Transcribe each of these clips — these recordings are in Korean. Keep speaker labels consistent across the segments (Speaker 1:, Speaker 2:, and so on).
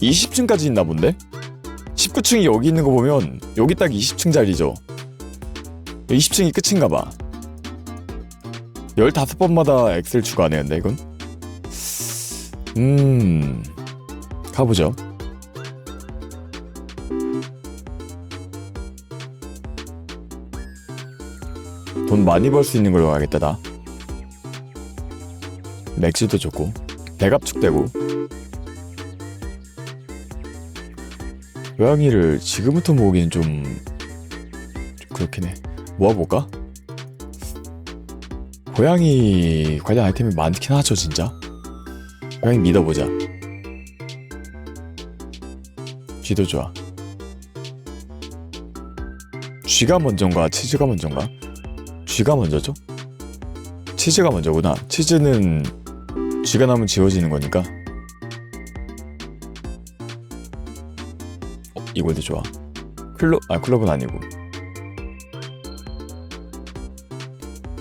Speaker 1: 20층까지 있나 본데? 19층이 여기 있는 거 보면 여기 딱 20층 자리죠. 20층이 끝인가 봐. 15번마다 엑셀 추가하네는데 이건? 음 가보죠. 돈 많이 벌 수 있는 걸로 가겠다 나. 맥주도 좋고 대갑축되고 고양이를 지금부터 모으기는 좀, 좀 그렇긴 해 모아볼까? 고양이 관련 아이템이 많긴 하죠 진짜 고양이 믿어보자 쥐도 좋아 쥐가 먼저인가 치즈가 먼저인가? 쥐가 먼저죠? 치즈가 먼저구나 치즈는 쥐가 나면 지워지는 거니까 이걸도 좋아. 클로 아 클럽은 아니고.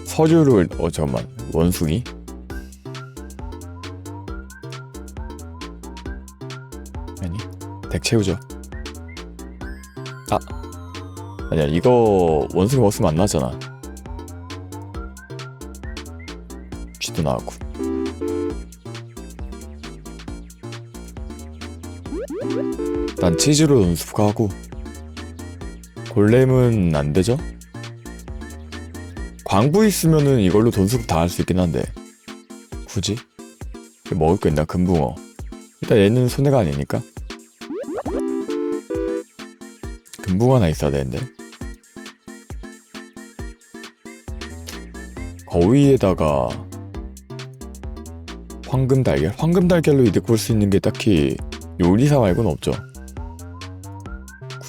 Speaker 1: 서류를 어 잠깐만. 원숭이? 아니 덱 채우죠. 아 아니야. 이거 원숭이 먹으면 안 나잖아. 쥐도 나왔고 일단 치즈로 연습하고 골렘은 안 되죠? 광부 있으면은 이걸로 돈 수급 다 할 수 있긴 한데 굳이? 먹을 거 있나 금붕어 일단 얘는 손해가 아니니까 금붕어 하나 있어야 되는데 거위에다가 황금 달걀? 황금 달걀로 이득 볼 수 있는 게 딱히 요리사 말고는 없죠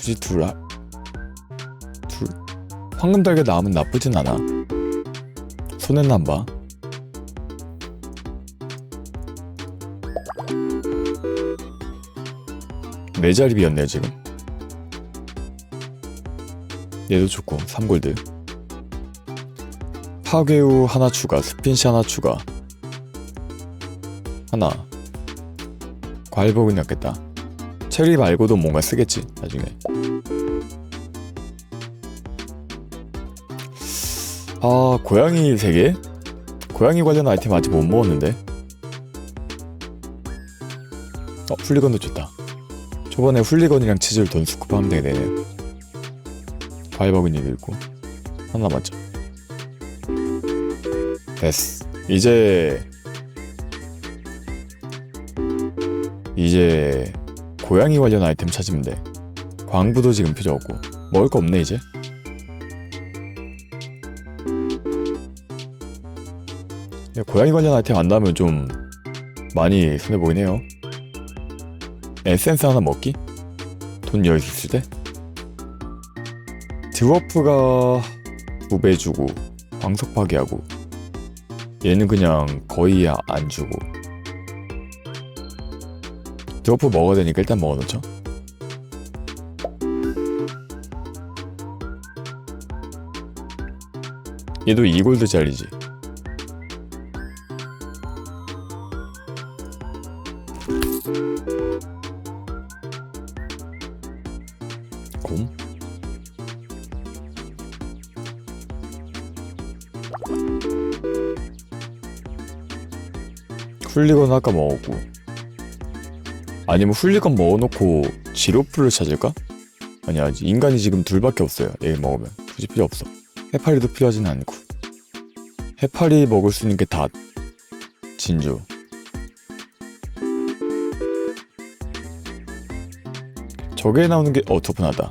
Speaker 1: 굳이 둘, 하... 둘... 황금 달걀 나오면 나쁘진 않아 손해는 안 봐. 네 자리 비었네요 지금. 얘도 좋고 3골드. 파괴우 하나 추가, 스핀시 하나 추가. 하나. 과일복은 낫겠다. 체리 말고도 뭔가 쓰겠지 나중에. 아 고양이 3개? 고양이 관련 아이템 아직 못 모았는데. 어 훌리건도 좋다. 초반에 훌리건이랑 치즈를 돈 스쿠프하면 되네. 과일버그니도 있고. 하나 맞죠. 됐어. 이제 이제 고양이 관련 아이템 찾으면 돼. 광부도 지금 필요 없고. 먹을 거 없네 이제 고양이 관련 아이템 안 나오면 좀 많이 손해 보긴 해요. 에센스 하나 먹기? 돈 여유 있을 때? 드워프가 두 배 주고 광석 파괴하고 얘는 그냥 거의 안 주고 드워프 먹어야 되니까 일단 먹어놓죠. 얘도 2골드짜리지. 훌리건 아까 먹었고. 아니면 훌리건 먹어놓고 지로프를 찾을까? 아니야 인간이 지금 둘밖에 없어요. 얘 먹으면. 굳이 필요 없어. 해파리도 필요하진 않고. 해파리 먹을 수 있는 게 다 진주. 저게 나오는 게어 토프나다.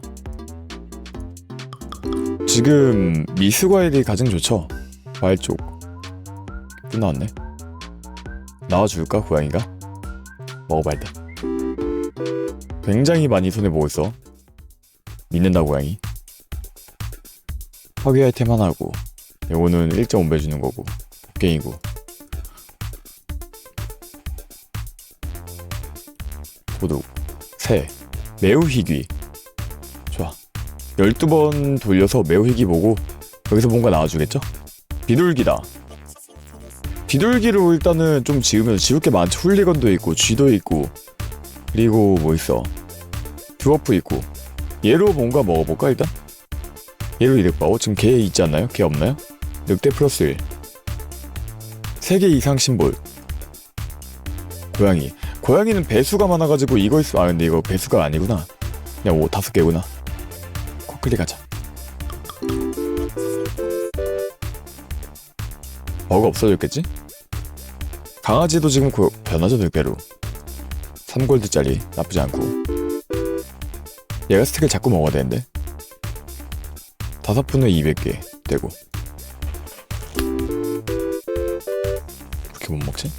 Speaker 1: 지금 미스 과일이 가장 좋죠? 과일 쪽또 나왔네 나와줄까 고양이가? 먹어봐야 돼. 굉장히 많이 손해보고 있어 믿는다 고양이. 파괴 아이템 하나고 요거는 1.5배 주는 거고 복갱이고. 도둑 새. 매우 희귀. 좋아. 12번 돌려서 매우 희귀 보고 여기서 뭔가 나와주겠죠? 비둘기다 비둘기로 일단은 좀 지으면 지울 게 많죠 훌리건도 있고 쥐도 있고 그리고 뭐 있어? 듀어프 있고. 얘로 뭔가 먹어볼까 일단? 얘로 이득 봐. 어, 지금 개 있지 않나요? 개 없나요? 늑대 플러스 1 3개 이상 심볼. 고양이. 고양이는 배수가 많아가지고 이거 있어. 아 근데 이거 배수가 아니구나. 그냥 오 다섯 개구나. 코클리 가자 버그 없어졌겠지? 강아지도 지금 고, 변하죠 늑대로. 3골드짜리 나쁘지 않고. 얘가 스틱을 자꾸 먹어야 되는데? 다섯 분에 200개 되고. 이렇게 못 먹지?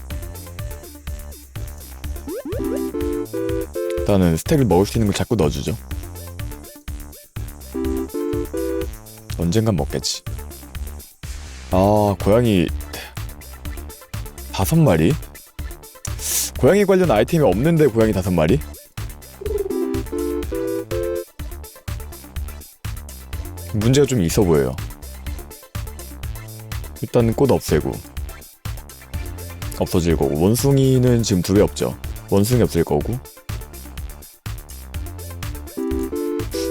Speaker 1: 일단은 스택을 먹을 수 있는 걸 자꾸 넣어주죠. 언젠간 먹겠지 아 고양이 다섯 마리? 고양이 관련 아이템이 없는데 고양이 다섯 마리? 문제가 좀 있어 보여요. 일단 꽃 없애고 없어질 거고 원숭이는 지금 두개 없죠. 원숭이 없을 거고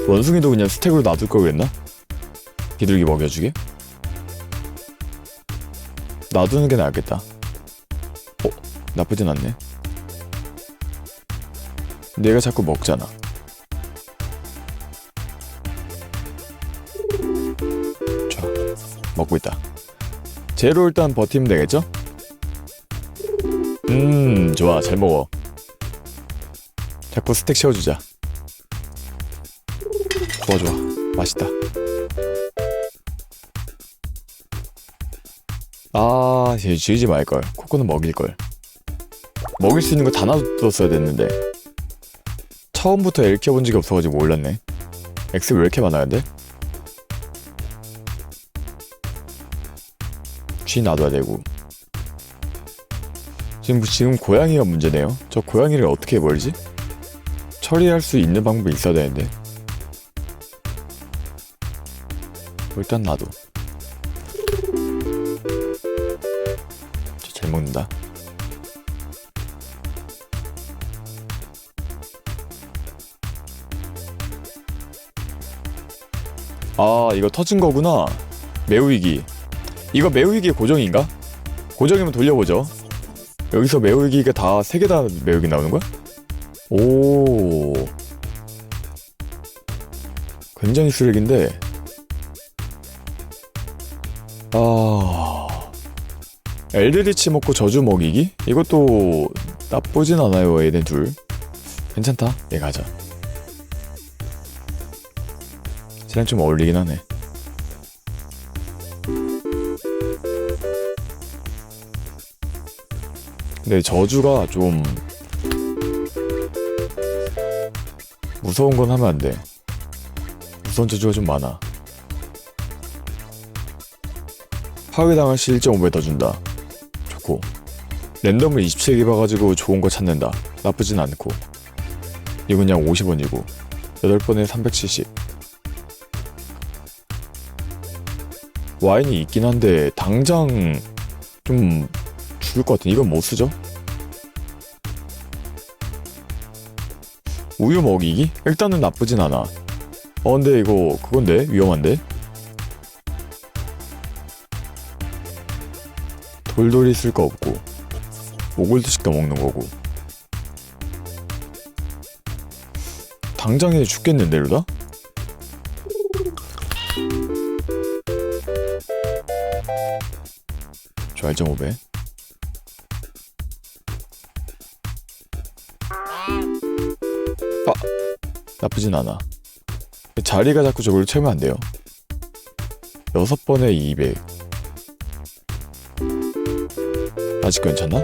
Speaker 1: 원숭이도 그냥 스택으로 놔둘 걸 그랬나? 비둘기 먹여주게? 놔두는 게 나았겠다. 어? 나쁘진 않네. 내가 자꾸 먹잖아. 자, 먹고 있다. 제로 일단 버티면 되겠죠? 음, 좋아. 잘 먹어. 자꾸 스택 채워주자. 좋아, 좋아. 맛있다. 아, 쟤 지우지 말걸. 코코는 먹일걸. 먹일 수 있는 거 다 놔뒀어야 됐는데. 처음부터 엘 키워본 적이 없어가지고 몰랐네. X 왜 이렇게 많아야 돼? G 놔둬야 되고. 지금, 지금 고양이가 문제네요. 저 고양이를 어떻게 멀지? 처리할 수 있는 방법이 있어야 되는데. 일단 놔둬. 먹는다. 아 이거 터진 거구나. 매우이기. 이거 매우이기 고정인가? 고정이면 돌려보죠. 여기서 매우이기가 다세개다 매우이기 나오는 거야? 오. 굉장히 쓰레기인데. 엘드리치 먹고 저주 먹이기? 이것도 나쁘진 않아요, 얘네 둘. 괜찮다. 얘 가자. 쟤랑 좀 어울리긴 하네. 근데 저주가 좀 무서운 건 하면 안 돼. 무서운 저주가 좀 많아. 파괴당할 시 1.5배 더 준다. 랜덤을 27개 봐가지고 좋은 거 찾는다. 나쁘진 않고. 이건 그냥 50원이고. 8번에 370. 와인이 있긴 한데, 당장 좀 죽을 것 같은. 이건 못 쓰죠? 우유 먹이기? 일단은 나쁘진 않아. 어, 근데 이거 그건데? 위험한데? 돌돌이 쓸 거 없고 오골드식도 먹는 거고. 당장에 죽겠는데 이러다? 저 1.5배. 아 나쁘진 않아. 자리가 자꾸 저걸 채우면 안 돼요. 여섯 번에 200 아직 괜찮나?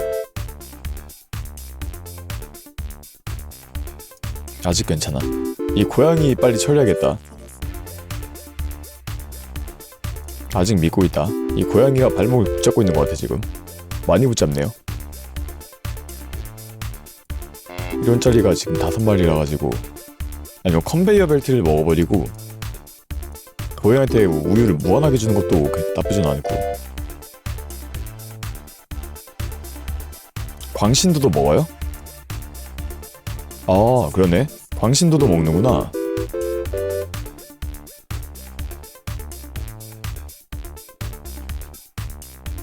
Speaker 1: 아직 괜찮아. 이 고양이 빨리 처리하겠다. 아직 믿고 있다. 이 고양이가 발목을 붙잡고 있는 것 같아 지금. 많이 붙잡네요. 이런 짜리가 지금 다섯 마리라 가지고 아니면 컨베이어 벨트를 먹어버리고 고양이한테 우유를 무한하게 주는 것도 그- 나쁘진 않고 광신도도 먹어요? 아 그러네. 광신도도 먹는구나.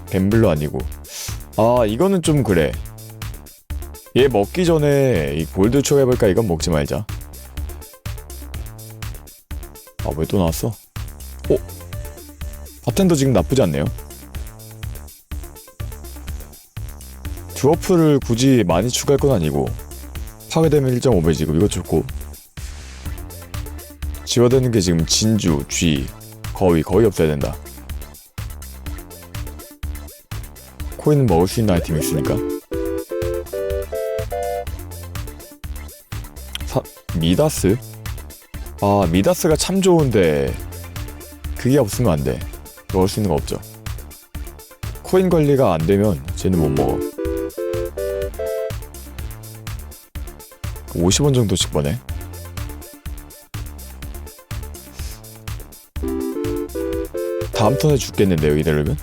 Speaker 1: 갬블러 아니고. 아 이거는 좀 그래. 얘 먹기 전에 이 골드 초해볼까? 이건 먹지 말자. 아 왜 또 나왔어? 어? 바텐더 지금 나쁘지 않네요. 드워프를 굳이 많이 추가할 건 아니고 파괴되면 1.5배 지금. 이거 좋고. 지워되는 게 지금 진주, 쥐, 거의 거의 없어야 된다. 코인 먹을 수 있는 아이템이 있으니까. 사, 미다스? 아 미다스가 참 좋은데 그게 없으면 안돼. 먹을 수 있는 거 없죠. 코인 관리가 안 되면 쟤는 못 먹어 50원 정도씩 버네 다음 턴에 죽겠는데요 이대로면?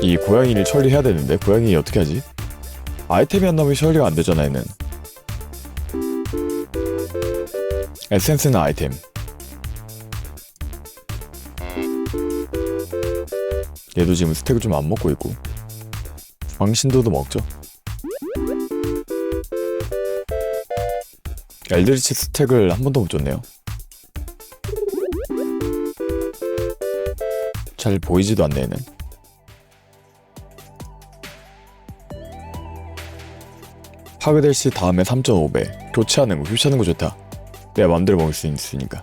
Speaker 1: 이 고양이를 처리해야 되는데 고양이 어떻게 하지? 아이템이 안 나오면 처리가 안 되잖아 얘는. 에센스는 아이템. 얘도 지금 스택을 좀 안 먹고 있고. 광신도도 먹죠 엘드리치 스택을 한 번도 못 줬네요. 잘 보이지도 않네 얘는. 파괴될 시 다음에 3.5배. 교체하는 거 교체하는 거 좋다. 내가 맘대로 먹을 수 있으니까.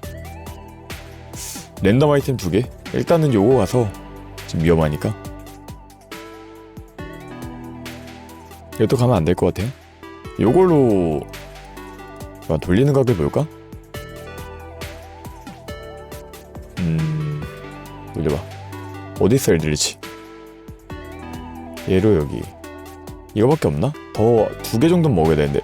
Speaker 1: 랜덤 아이템 두 개? 일단은 요거 가서 지금 위험하니까. 이것도 가면 안 될 것 같아 요걸로 아, 돌리는 각을 볼까? 음... 돌려봐. 어디있어 엘드리치 얘로 여기. 이거밖에 없나? 더 두 개 정도는 먹어야 되는데.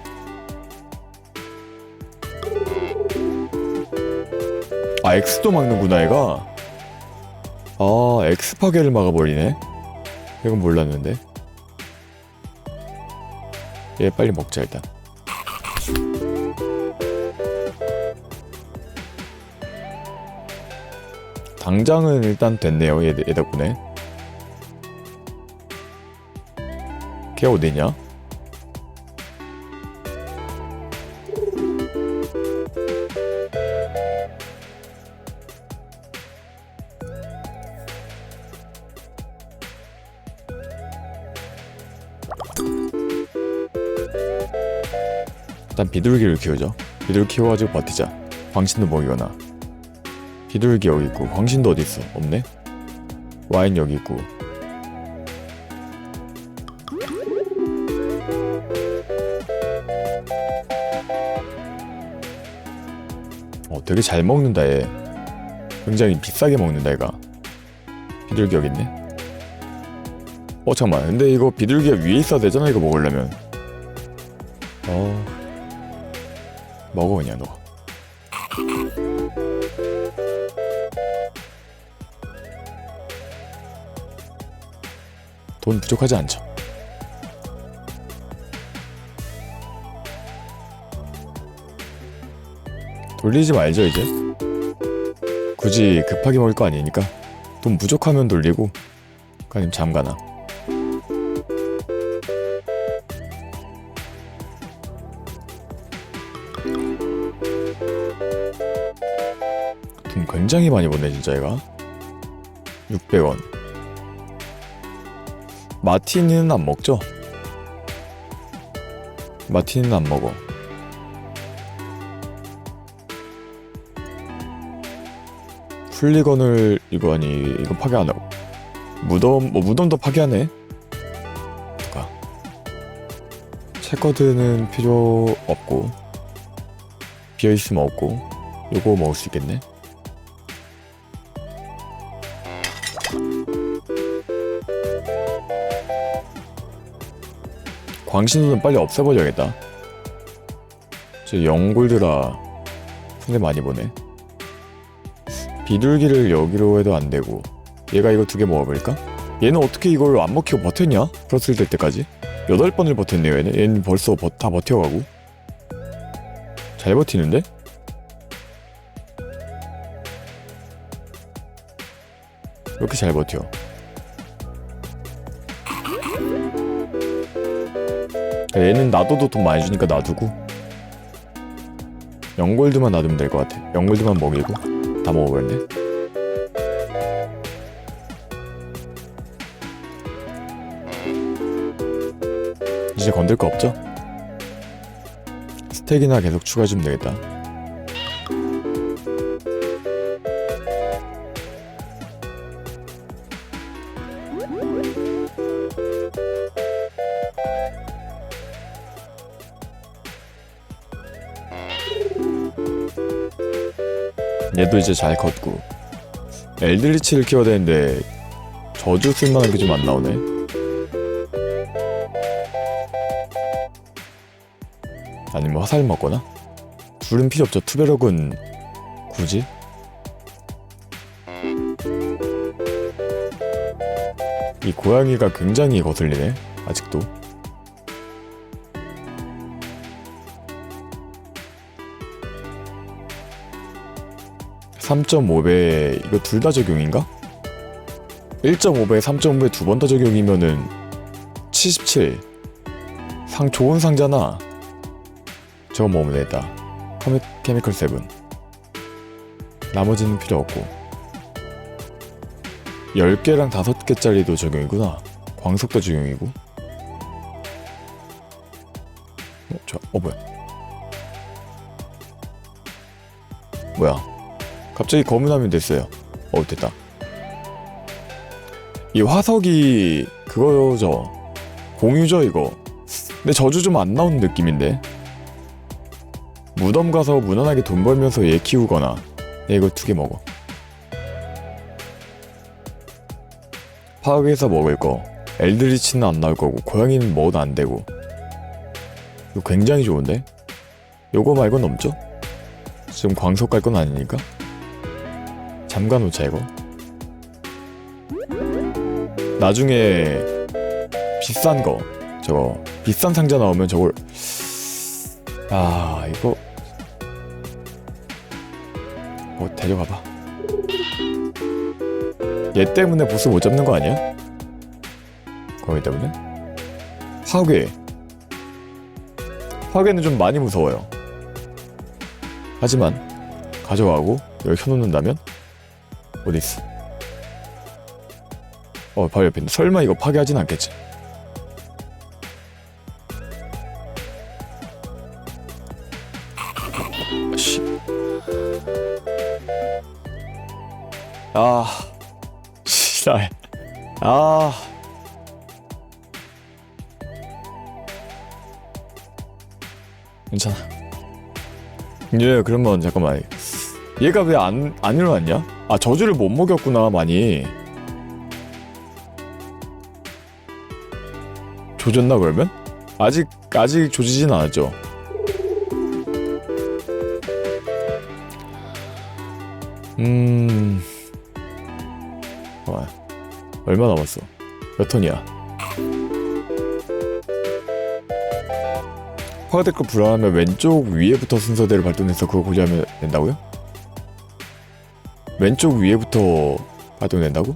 Speaker 1: 아 X도 막는구나 얘가. 아 X 파괴를 막아버리네. 이건 몰랐는데. 얘 빨리 먹자 일단 당장은 일단 됐네요 얘, 얘 덕분에. 걔 어디냐? 일단 비둘기를 키우죠. 비둘기 키워가지고 버티자. 광신도 먹이거나 비둘기 여기 있고 광신도 어디 있어? 없네. 와인 여기 있고. 어, 되게 잘 먹는다 얘. 굉장히 비싸게 먹는다 얘가. 비둘기 여기 있네. 어 잠깐만. 근데 이거 비둘기가 위에 있어야 되잖아 이거 먹으려면. 어. 먹어 그냥 너. 돈 부족하지 않죠. 돌리지 말죠 이제. 굳이 급하게 먹을 거 아니니까 돈 부족하면 돌리고 아니면 잠가나. 돈 굉장히 많이 버네 진짜 얘가. 600원. 마티니는 안 먹죠? 마티니는 안 먹어. 플리건을 이거 아니 이거 파괴 안 하고 무덤 뭐 무덤도 파괴하네. 가. 체커드는 필요 없고 비어 있으면 없고 요거 먹을 수 있겠네. 광신호는 빨리 없애버려야겠다. 저 영골드라 상대 많이 보네. 비둘기를 여기로 해도 안 되고 얘가 이거 두개 먹어버릴까? 얘는 어떻게 이걸 안 먹히고 버텼냐? 프로슬 될 때까지? 여덟 번을 버텼네요 얘는 얘는 벌써 버, 다 버텨가고 잘 버티는데? 이렇게 잘 버텨 얘는 놔둬도 돈 많이 주니까 놔두고 영골드만 놔두면 될 것 같아. 영골드만 먹이고 다 먹어버렸네 이제 건들 거 없죠? 스택이나 계속 추가해주면 되겠다 얘도 이제 잘 컸고. 엘들리치를 키워야 되는데 저주 쓸만한 게 좀 안 나오네. 아니면 화살 먹거나? 둘은 필요 없죠. 투베럭은 굳이? 이 고양이가 굉장히 거슬리네 아직도 (3.5배) 이거 둘 다 적용인가? 1.5배, 3.5배 두번다 적용이면은 77. 상 좋은 상자나 저거 먹으면 되겠다. 커미, 케미컬 세븐. 나머지는 필요 없고. 10개랑 5개짜리도 적용이구나. 광석도 적용이고. 어, 저, 어, 뭐야. 뭐야. 갑자기 검은하면 됐어요. 어, 됐다. 이 화석이 그거죠. 공유죠, 이거. 근데 저주 좀 안 나오는 느낌인데. 무덤 가서 무난하게 돈 벌면서 얘 키우거나 얘 이거 두 개 먹어 파악해서 먹을 거 엘드리치는 안 나올 거고 고양이는 먹어도 안 되고 이거 굉장히 좋은데? 요거 말고 넘죠? 지금 광석 갈 건 아니니까 잠가 놓자 이거. 나중에 비싼 거 저거 비싼 상자 나오면 저걸 아 이거. 뭐 데려가봐. 얘 때문에 보스 못 잡는 거 아니야? 거기 때문에? 화괴. 화괴는 좀 많이 무서워요. 하지만 가져가고 여기 켜놓는다면 어딨어 어 바로 옆에 있네 설마 이거 파괴하진 않겠지 씨. 아, 씨발. 아. 괜찮아. 예, 그러면 잠깐만. 얘가 왜 안 안 일어났냐? 아, 저주를 못 먹였구나, 많이. 조졌나 그러면? 아직 아직 조지진 않았죠. 음. 와, 얼마 남았어? 몇 턴이야? 화가데크 불안하면 왼쪽 위에부터 순서대로 발동해서 그거 고지하면 된다고요? 왼쪽 위에부터 발동된다고?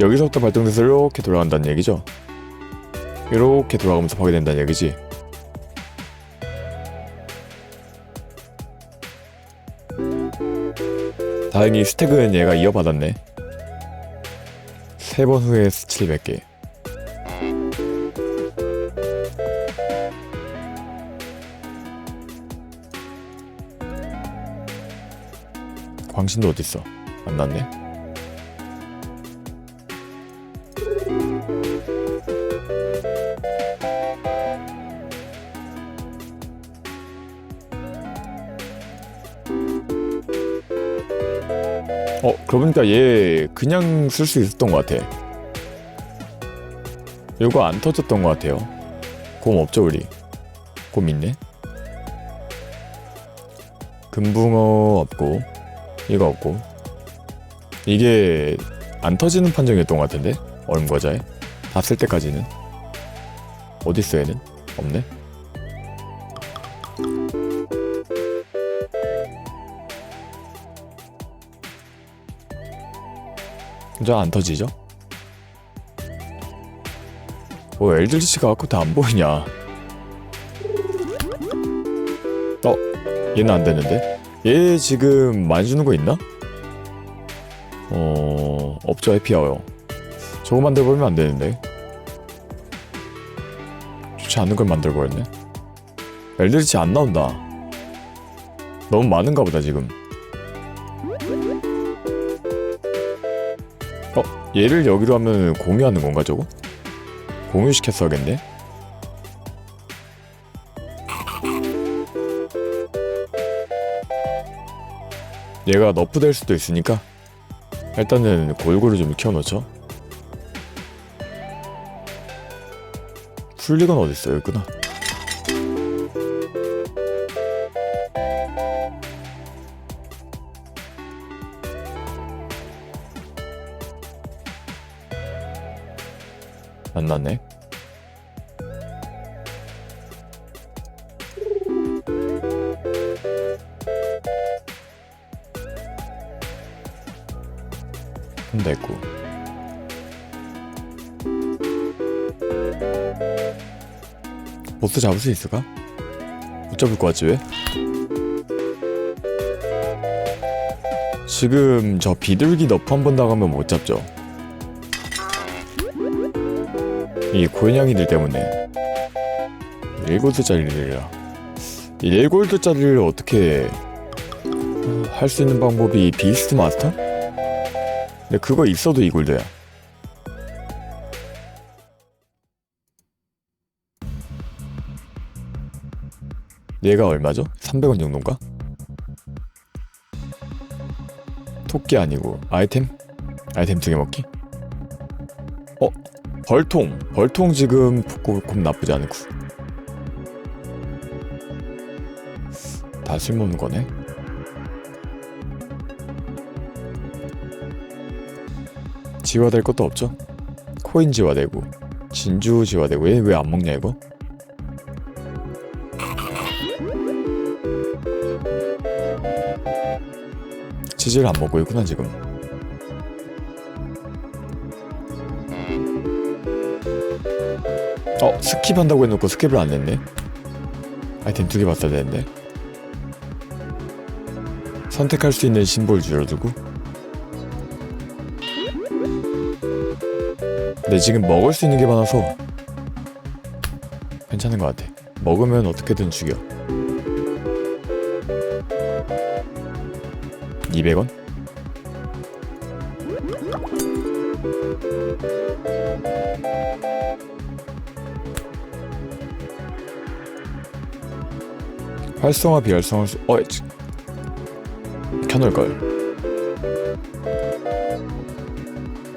Speaker 1: 여기서부터 발동돼서 이렇게 돌아간다는 얘기죠? 이렇게 돌아가면서 파괴된다는 얘기지? 다행히 스택은 얘가 이어받았네. 세 번 후에 700개 광신도 어딨어? 안 났네 어, 그러고 보니까 얘 그냥 쓸 수 있었던 것 같아. 이거 안 터졌던 것 같아요. 곰 없죠 우리? 곰 있네. 금붕어 없고 이거 없고. 이게 안 터지는 판정이었던 것 같은데? 얼음과자에? 다 쓸 때까지는? 어딨어 얘는? 없네 진짜 안 터지죠? 뭐 엘들리치가 아까부터 안 보이냐 어? 얘는 안 되는데? 얘 지금 많이 주는 거 있나? 어... 없죠 해피아워 저거 만들어버리면 안 되는데 좋지 않은 걸 만들어버렸네 엘들리치 안 나온다 너무 많은가 보다 지금 얘를 여기로 하면 공유하는 건가 저거? 공유시켰어야겠네 얘가 너프 될 수도 있으니까 일단은 골고루 좀 키워놓죠. 풀리건 어딨어 여기 있구나 안 났네 됐고 보스 잡을 수 있을까? 못 잡을 것 같지 왜? 지금 저 비둘기 너프 한 번 나가면 못 잡죠 이 고양이들 때문에 1골드짜리라 이 1골드짜리를 어떻게 할 수 있는 방법이 비스트 마스터? 근데 그거 있어도 이 골드야 얘가 얼마죠? 300원 정도인가? 토끼 아니고 아이템? 아이템 두 개 먹기? 어? 벌통 벌통 지금 곱곱 나쁘지 않고 다 쓸모없는 거네? 지화될 것도 없죠? 코인 지화되고 진주 지화되고 얘 왜 안 먹냐 이거? 치즈를 안 먹고 있구나 지금 어 스킵한다고 해놓고 스킵을 안 했네. 아이템 두 개 봤어야 되는데. 선택할 수 있는 심볼 줄여두고. 근데 지금 먹을 수 있는 게 많아서 괜찮은 것 같아. 먹으면 어떻게든 죽여. 200원? 활성화 비활성화 수... 어... 지- 켜놓을 걸.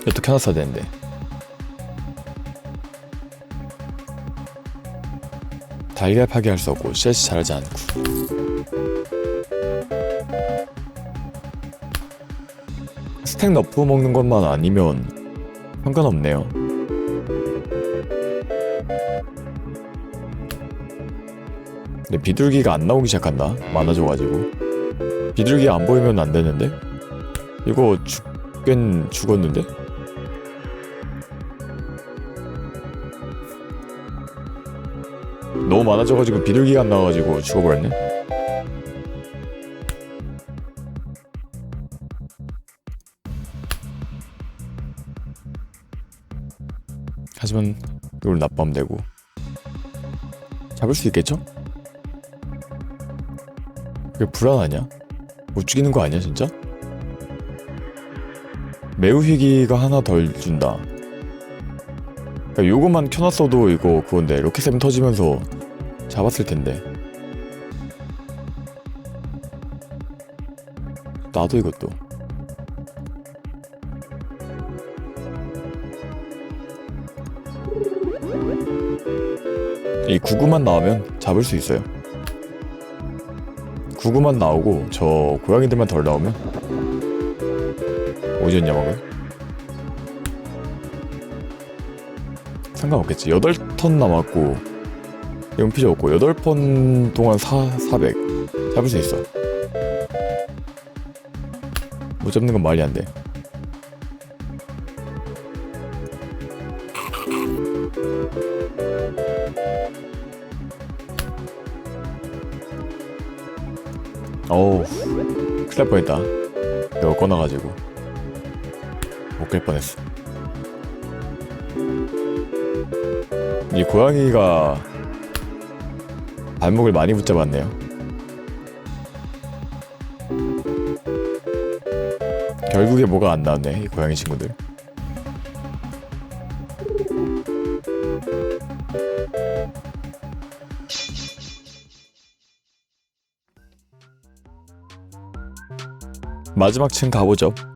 Speaker 1: 이것도 켜놨어야 되는데. 달걀 파괴할 수 없고 셋이 자라지 않고. 스택 너프 먹는 것만 아니면 상관없네요 근데 비둘기가 안 나오기 시작한다. 많아져가지고. 비둘기 안 보이면 안 되는데? 이거 죽긴 죽었는데? 너무 많아져가지고 비둘기가 안 나와가지고 죽어버렸네. 하지만 이걸 나빠하면 되고. 잡을 수 있겠죠? 그게 불안하냐? 못 죽이는 거 아니야 진짜? 매우 희귀가 하나 덜 준다 그러니까 요것만 켜놨어도 이거 그건데 로켓 세븐 터지면서 잡았을 텐데 나도 이것도 이 구구만 나오면 잡을 수 있어요. 구구만 나오고 저 고양이들만 덜 나오면 오지언 야먹을 상관없겠지. 8턴 남았고 이건 필요 없고 8번 동안 4, 400 잡을 수 있어. 못 잡는 건 말이 안 돼. 어우 큰일 날 뻔했다. 이거 꺼놔가지고. 못 깰 뻔했어. 이 고양이가 발목을 많이 붙잡았네요. 결국에 뭐가 안 나왔네 이 고양이 친구들 마지막 층 가보죠